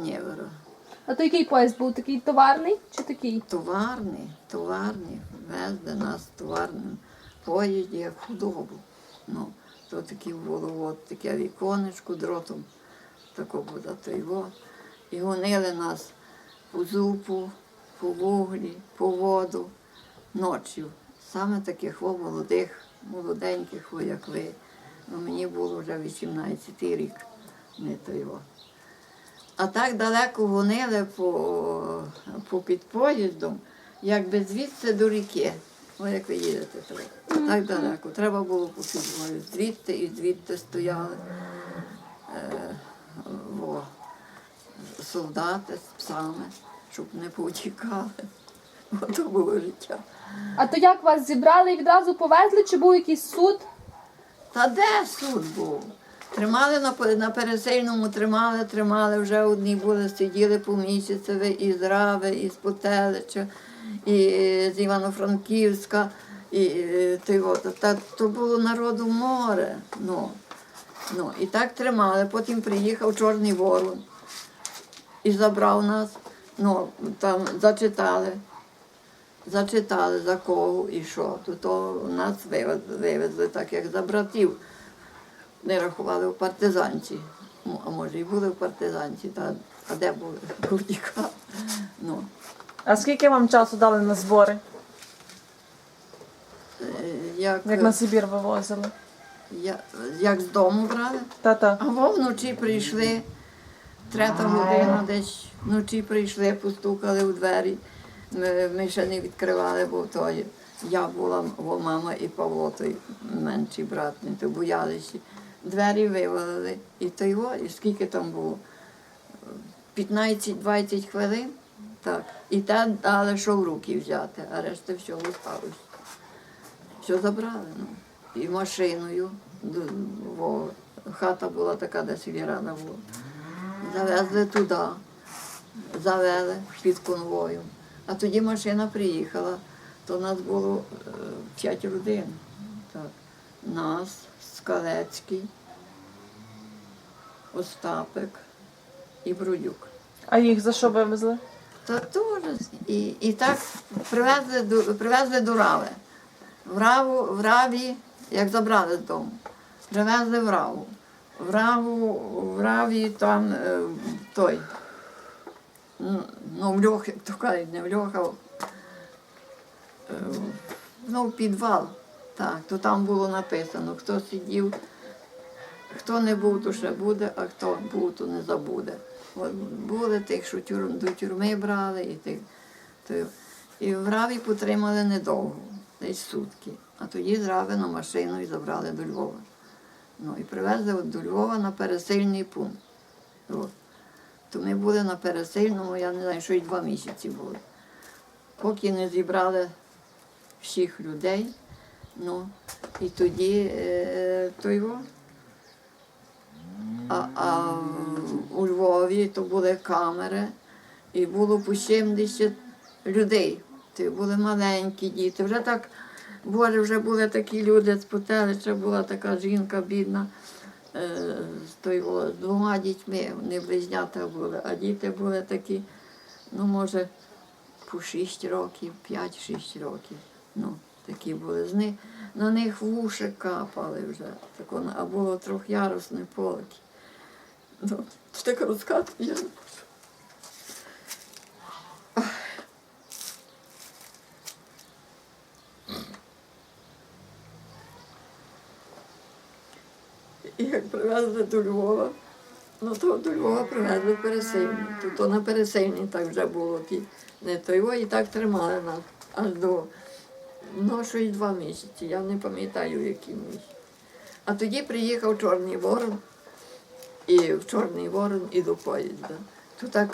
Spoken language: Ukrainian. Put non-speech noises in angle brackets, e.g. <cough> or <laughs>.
Євро. А то який поїзд був? Такий товарний чи такий? Товарний, товарний, везли нас товарним поїзді, як худобу. Ну, то такі було от таке віконечко дротом, тако буде то його. І гонили нас по зупу, по вуглі, по воду ночі. Саме таких о, молодих, молоденьких, о, як ви. Ну, мені було вже 18 рік, не то його. А так далеко гонили по, по під поїздом, якби звідси до ріки. О, як ви їдете туди. Так далеко. Треба було по підвою. Звідти і звідти стояли е, во, солдати з псами, щоб не повтікали. <laughs> Ото було життя. А то як вас зібрали і відразу повезли, чи був якийсь суд? Та де суд був? Тримали на, на пересильному, тримали, тримали, вже одні були, сиділи по місяцеві і з Рави, і з Потелича, і з Івано-Франківська, і е, ти от, та, то було народу море. Ну, ну, і так тримали. Потім приїхав Чорний Ворон і забрав нас, ну, там зачитали. Зачитали за кого і що. То, то нас вивезли, вивезли так, як за братів. Не рахували в партизанці. А може і були в партизанці, та, а де були? <laughs> Курдіка. Ну, А скільки вам часу дали на збори, е, як, як на Сибір вивозили? я, як з дому брали, Та-та. а во вночі прийшли, третя година десь вночі прийшли, постукали у двері. Ми, ми ще не відкривали, бо то я була, во мама і Павло, той менший брат, не то боялися. Двері вивалили, і то його, і скільки там було? 15-20 хвилин. Так. І те дали, що в руки взяти, а решта всього лишалось. Все забрали. Ну. І машиною. Во, хата була така, де сільрада була. Завезли туди, завели під конвоєм. А тоді машина приїхала, то нас було е, п'ять родин. Так. Нас, Скалецький, Остапик і Брудюк. А їх за що вивезли? Та теж. І, і так привезли до, привезли до Рави. В Раву, в Раві, як забрали з дому, привезли в Раву. В Раву, в Раві там е, той. Ну, в льох, як то кажуть, не в льох, а е, ну, в підвал. Так, то там було написано, хто сидів, хто не був, то ще буде, а хто був, то не забуде. От були тих, що тюрм, до тюрми брали, і тих. То, і в Раві потримали недовго, десь сутки. А тоді з Рави машину і забрали до Львова. Ну і привезли от до Львова на пересильний пункт. От. То ми були на пересильному, я не знаю, що й два місяці були. Поки не зібрали всіх людей. Ну, і тоді е, то його. А, а у Львові то були камери, і було по 70 людей. Це були маленькі діти. Вже так, Боже, вже були такі люди з Потелича, була така жінка бідна е, з, того, двома дітьми, вони близнята були, а діти були такі, ну, може, по 6 років, 5-6 років. Ну, такі були. З них, на них вуші капали вже, тако, а було трьохярусне полки. Ну, так розказувати я можу. І як привезли до Львова, ну то до Львова привезли пересильні. То, то на пересильні так вже було не то його і так тримали нас аж до ну, щось два місяці, я не пам'ятаю, які місяці. А тоді приїхав Чорний Ворон, і в Чорний Ворон і до поїзда. То так